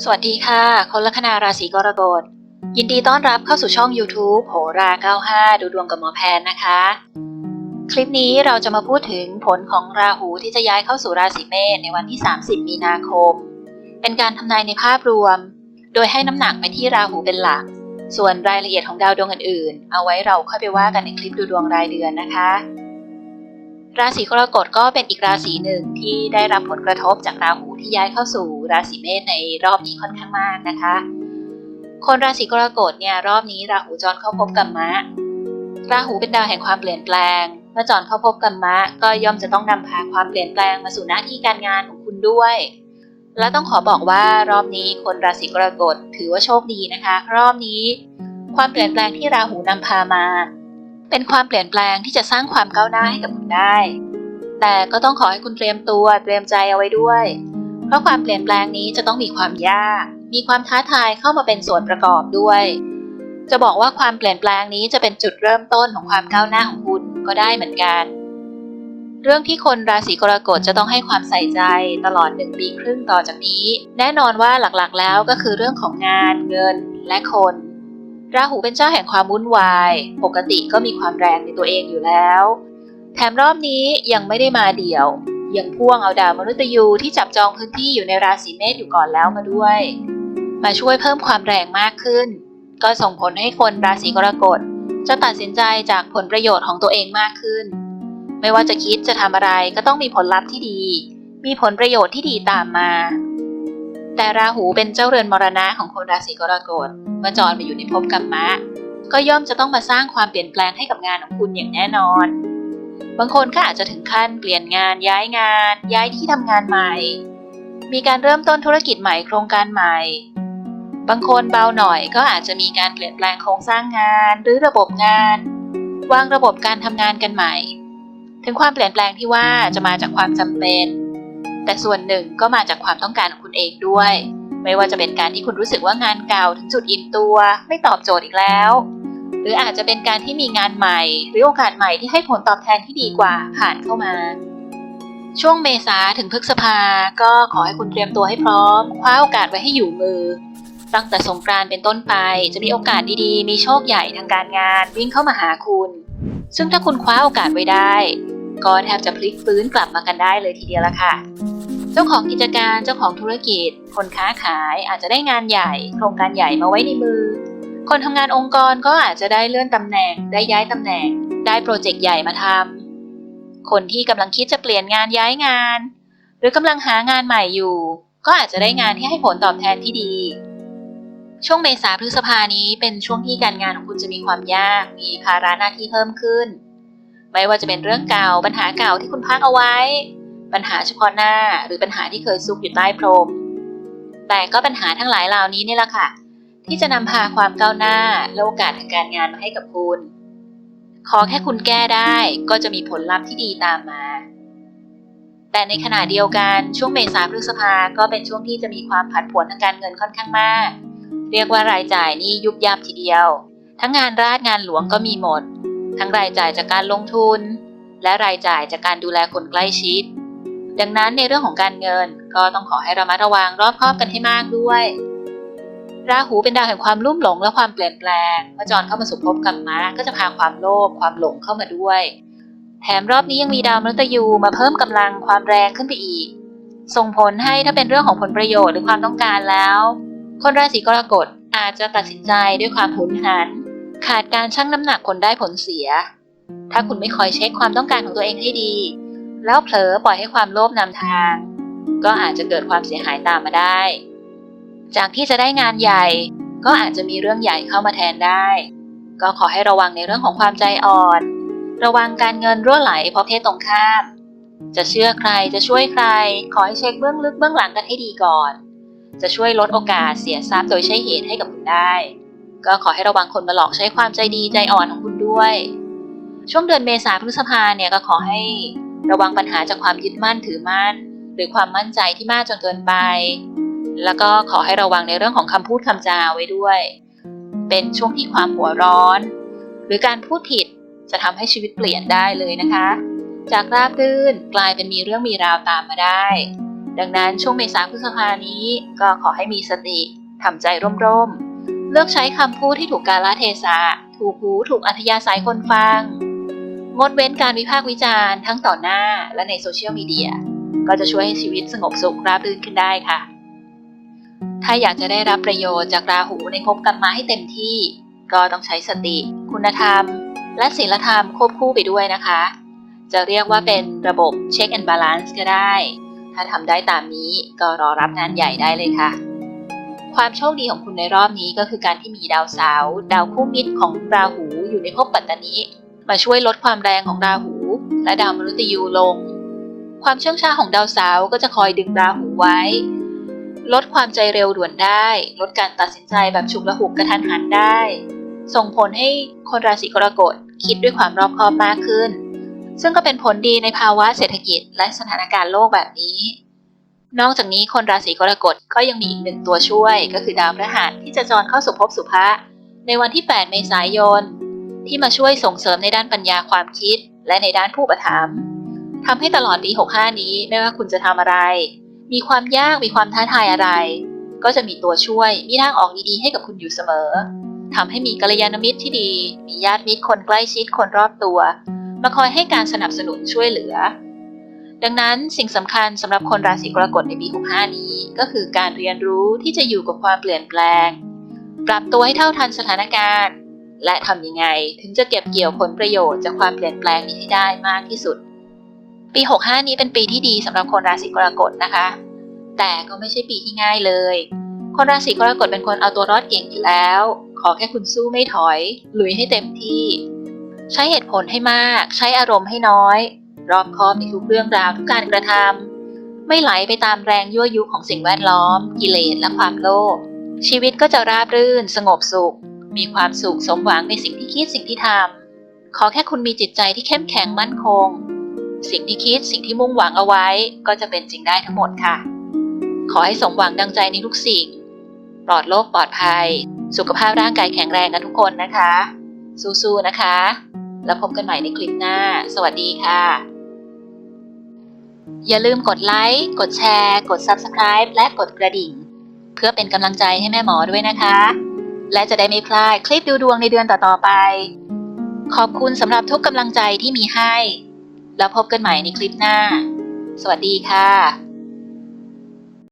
สวัสดีค่ะ คนลัคนาราศีกรกฎ ยินดีต้อนรับเข้าสู่ช่อง YouTube โหรา 95 ดูดวงกับหมอแพนนะคะ คลิปนี้เราจะมาพูดถึงผลของราหูที่จะย้ายเข้าสู่ราศีเมษในวันที่ 30 มีนาคม เป็นการทำนายในภาพรวม โดยให้น้ำหนักไปที่ราหูเป็นหลัก ส่วนรายละเอียดของดาวดวงอื่นๆ เอาไว้เราค่อยไปว่ากันในคลิปดูดวงรายเดือนนะคะ ราศีกรกฎก็เป็นอีกราศีหนึ่งที่ได้รับผลกระทบจากราหูที่ย้ายเข้าสู่ราศีเมษในรอบนี้ค่อนข้างมากนะคะ คนราศีกรกฎเนี่ยรอบนี้ราหูจรเข้าพบกัมมะ ราหูเป็นดาวแห่งความเปลี่ยนแปลง เมื่อจรเข้าพบกัมมะ ก็ย่อมจะต้องนำพาความเปลี่ยนแปลงมาสู่หน้าที่การงานของคุณด้วย และต้องขอบอกว่ารอบนี้คนราศีกรกฎถือว่าโชคดีนะคะ รอบนี้ ความเปลี่ยนแปลงที่ราหูนำพามา เป็นความเปลี่ยนแปลงที่จะสร้างความก้าวหน้าให้กับคุณได้ แต่ก็ต้องขอให้คุณเตรียมตัวเตรียมใจเอาไว้ด้วย เพราะความเปลี่ยนแปลงนี้จะต้องมีความยาก มีความท้าทายเข้ามาเป็นส่วนประกอบด้วย จะบอกว่าความเปลี่ยนแปลงนี้จะเป็นจุดเริ่มต้นของความก้าวหน้าของคุณก็ได้เหมือนกัน เรื่องที่คนราศีกรกฎจะต้องให้ความใส่ใจตลอดหนึ่งปีครึ่งต่อจากนี้ แน่นอนว่าหลักๆแล้วก็คือเรื่องของงานเงินและคน ราหูเป็นเจ้าแห่งความวุ่นวาย ปกติก็มีความแรงในตัวเองอยู่แล้ว แถมรอบนี้ยังไม่ได้มาเดี่ยว ยังพ่วงเอาดาวมฤตยูที่จับจองพื้นที่อยู่ในราศีเมษอยู่ก่อนแล้วมาด้วย มาช่วยเพิ่มความแรงมากขึ้น ก็ส่งผลให้คนราศีกรกฎจะตัดสินใจจากผลประโยชน์ของตัวเองมากขึ้น ไม่ว่าจะคิดจะทำอะไรก็ต้องมีผลลัพธ์ที่ดี มีผลประโยชน์ที่ดีตามมา แต่ราหูเป็นเจ้าเรือนมรณะของคนราศีกรกฎเมื่อจรไปอยู่ในภพกรรมะ ก็ย่อมจะต้องมาสร้างความเปลี่ยนแปลงให้กับงานของคุณอย่างแน่นอน บางคนก็อาจจะถึงขั้นเปลี่ยนงานย้ายงาน ย้ายที่ทำงานใหม่ มีการเริ่มต้นธุรกิจใหม่โครงการใหม่ บางคนเบาหน่อยก็อาจจะมีการเปลี่ยนแปลงโครงสร้างงานหรือระบบงาน วางระบบการทำงานกันใหม่ ถึงความเปลี่ยนแปลงที่ว่าจะมาจากความจำเป็น แต่ส่วนหนึ่งก็มาจากความต้องการของคุณเองด้วย ไม่ว่าจะเป็นการที่คุณรู้สึกว่างานเก่าถึงจุดอิ่มตัว ไม่ตอบโจทย์อีกแล้ว หรืออาจจะเป็นการที่มีงานใหม่ หรือโอกาสใหม่ที่ให้ผลตอบแทนที่ดีกว่าผ่านเข้ามา ช่วงเมษาถึงพฤษภาก็ขอให้คุณเตรียมตัวให้พร้อมคว้าโอกาสไว้ให้อยู่มือ ตั้งแต่สงกรานต์เป็นต้นไปจะมีโอกาสดีๆ มีโชคใหญ่ทางการงานวิ่งเข้ามาหาคุณ ซึ่งถ้าคุณคว้าโอกาสไว้ได้ก็แทบจะพลิกฟื้นกลับมากันได้เลยทีเดียวละค่ะ เจ้าของกิจการเจ้าของธุรกิจ คนค้าขายอาจจะได้งานใหญ่ โครงการใหญ่มาไว้ในมือ คนทำงานองค์กรก็อาจจะได้เลื่อนตำแหน่ง ได้ย้ายตำแหน่ง ได้โปรเจกต์ใหญ่มาทำคนที่กำลังคิดจะเปลี่ยนงานย้ายงาน หรือกำลังหางานใหม่อยู่ ก็อาจจะได้งานที่ให้ผลตอบแทนที่ดี ช่วงเมษาพฤษภานี้เป็นช่วงที่การงานของคุณจะมีความยาก มีภาระหน้าที่เพิ่มขึ้น ไม่ว่าจะเป็นเรื่องเก่าปัญหาเก่าที่คุณพักเอาไว้ ปัญหาเฉพาะหน้าหรือปัญหาที่เคยซุกอยู่ใต้พรม แต่ก็ปัญหาทั้งหลายเหล่านี้นี่แหละค่ะ ที่จะนำพาความก้าวหน้าและโอกาสทางการงานมาให้กับคุณ ขอแค่คุณแก้ได้ก็จะมีผลลัพธ์ที่ดีตามมา แต่ในขณะเดียวกันช่วงเมษาพฤษภาก็เป็นช่วงที่จะมีความผันผวนทางการเงินค่อนข้างมาก เรียกว่ารายจ่ายนี่ยุบยับทีเดียว ทั้งงานราชงานหลวงก็มีหมด ทั้งรายจ่ายจากการลงทุน และรายจ่ายจากการดูแลคนใกล้ชิด ดังนั้นในเรื่องของการเงินก็ต้องขอให้ระมัดระวังรอบคอบกันให้มากด้วย ราหูเป็นดาวแห่งความลุ่มหลงและความเปลี่ยนแปลงเมื่อจรเข้ามาสู่ภพกรรมะก็จะพาความโลภความหลงเข้ามาด้วย แถมรอบนี้ยังมีดาวมฤตยูมาเพิ่มกำลังความแรงขึ้นไปอีก ส่งผลให้ถ้าเป็นเรื่องของผลประโยชน์หรือความต้องการแล้ว คนราศีกรกฎอาจจะตัดสินใจด้วยความหุนหัน ขาดการชั่งน้ำหนักผลได้ผลเสีย ถ้าคุณไม่คอยเช็คความต้องการของตัวเองให้ดี แล้วเผลอปล่อยให้ความโลภนำทาง ก็อาจจะเกิดความเสียหายตามมาได้ จากที่จะได้งานใหญ่ ก็อาจจะมีเรื่องใหญ่เข้ามาแทนได้ ก็ขอให้ระวังในเรื่องของความใจอ่อน ระวังการเงินรั่วไหลเพราะเพศตรงข้าม จะเชื่อใครจะช่วยใคร ขอให้เช็คเบื้องลึกเบื้องหลังกันให้ดีก่อน จะช่วยลดโอกาสเสียทรัพย์โดยใช้เหตุให้กับคุณได้ ก็ขอให้ระวังคนมาหลอกใช้ความใจดีใจอ่อนของคุณด้วย ช่วงเดือนเมษาพฤษภาเนี่ยก็ขอให้ ระวังปัญหาจากความยึดมั่นถือมั่น หรือความมั่นใจที่มากจนเกินไป แล้วก็ขอให้ระวังในเรื่องของคำพูดคำจาไว้ด้วย เป็นช่วงที่ความหัวร้อน หรือการพูดผิดจะทำให้ชีวิตเปลี่ยนได้เลยนะคะ จากราบรื่นกลายเป็นมีเรื่องมีราวตามมาได้ ดังนั้นช่วงเมษาพฤษภานี้ก็ขอให้มีสติทำใจร่มๆ เลือกใช้คำพูดที่ถูกกาลเทศะ ถูกหูถูกอัธยาศัยคนฟัง งดเว้นการวิพากษ์วิจารณ์ทั้งต่อหน้าและในโซเชียลมีเดียก็จะช่วยให้ชีวิตสงบสุขราบรื่นขึ้นได้ค่ะ ถ้าอยากจะได้รับประโยชน์จากราหูในภพกรรมะให้เต็มที่ ก็ต้องใช้สติ คุณธรรม และศีลธรรมควบคู่ไปด้วยนะคะ จะเรียกว่าเป็นระบบเช็คแอนด์บาลานซ์ก็ได้ ถ้าทำได้ตามนี้ก็รอรับงานใหญ่ได้เลยค่ะ ความโชคดีของคุณในรอบนี้ก็คือการที่มีดาวเสาร์ดาวคู่มิตรของราหูอยู่ในภพปัตตานี มาช่วยลดความแรงของราหู และดาวมฤตยูลง ความเชื่องช้าของดาวเสาร์ก็จะคอยดึงราหูไว้ ลดความใจเร็วด่วนได้ ลดการตัดสินใจแบบฉุกละหุกกระทันหันได้ ส่งผลให้คนราศีกรกฎคิดด้วยความรอบคอบมากขึ้น ซึ่งก็เป็นผลดีในภาวะเศรษฐกิจและสถานการณ์โลกแบบนี้นอกจากนี้คนราศีกรกฎก็ยังมีอีกหนึ่งตัวช่วย ก็คือดาวพฤหัสที่จะจรเข้าสู่ภพสุภะในวันที่ 8 เมษายน ที่มาช่วยส่งเสริมในด้านปัญญาความคิด และในด้านผู้ประถมภ์ทำให้ตลอดปี 65 นี้ไม่ว่าคุณจะทำอะไร มีความยากมีความท้าทายอะไร ก็จะมีตัวช่วยมีทางออกดีๆให้กับคุณอยู่เสมอทำให้มีกัลยาณมิตรที่ดี มีญาติมิตรคนใกล้ชิดคนรอบตัว มาคอยให้การสนับสนุนช่วยเหลือ ดังนั้นสิ่งสำคัญสำหรับคนราศีกรกฎในปี 65 นี้ ก็คือการเรียนรู้ที่จะอยู่กับความเปลี่ยนแปลง ปรับตัวให้เท่าทันสถานการณ์ และทำยังไงถึงจะเก็บเกี่ยวผลประโยชน์จากความเปลี่ยนแปลงนี้ให้ได้มากที่สุด ปี 65 นี้เป็นปีที่ดีสำหรับคนราศีกรกฎนะคะ แต่ก็ไม่ใช่ปีที่ง่ายเลย คนราศีกรกฎเป็นคนเอาตัวรอดเก่งอยู่แล้ว ขอแค่คุณสู้ไม่ถอยลุยให้เต็มที่ ใช้เหตุผลให้มาก ใช้อารมณ์ให้น้อย รอบคอบในทุกเรื่องราวทุกการกระทำไม่ไหลไปตามแรงยั่วยุของสิ่งแวดล้อม กิเลสและความโลภชีวิตก็จะราบรื่น สงบสุข มีความสุขสมหวังในสิ่งที่คิดสิ่งที่ทำขอแค่คุณมีจิตใจที่เข้มแข็งมั่นคง สิ่งที่คิดสิ่งที่มุ่งหวังเอาไว้ก็จะเป็นจริงได้ทั้งหมดค่ะ ขอให้สมหวังดังใจในทุกสิ่ง ปลอดโรคปลอดภัย สุขภาพร่างกายแข็งแรงกันทุกคนนะคะ สู้ๆนะคะ แล้วพบกันใหม่ในคลิปหน้า สวัสดีค่ะ อย่าลืมกดไลค์กดแชร์ กด Subscribe และกดกระดิ่ง เพื่อเป็นกำลังใจให้แม่หมอด้วยนะคะ และจะได้ไม่พลาดคลิปดูดวงในเดือนต่อๆไป ขอบคุณสำหรับทุกกำลังใจที่มีให้ แล้วพบกันใหม่ในคลิปหน้า สวัสดีค่ะ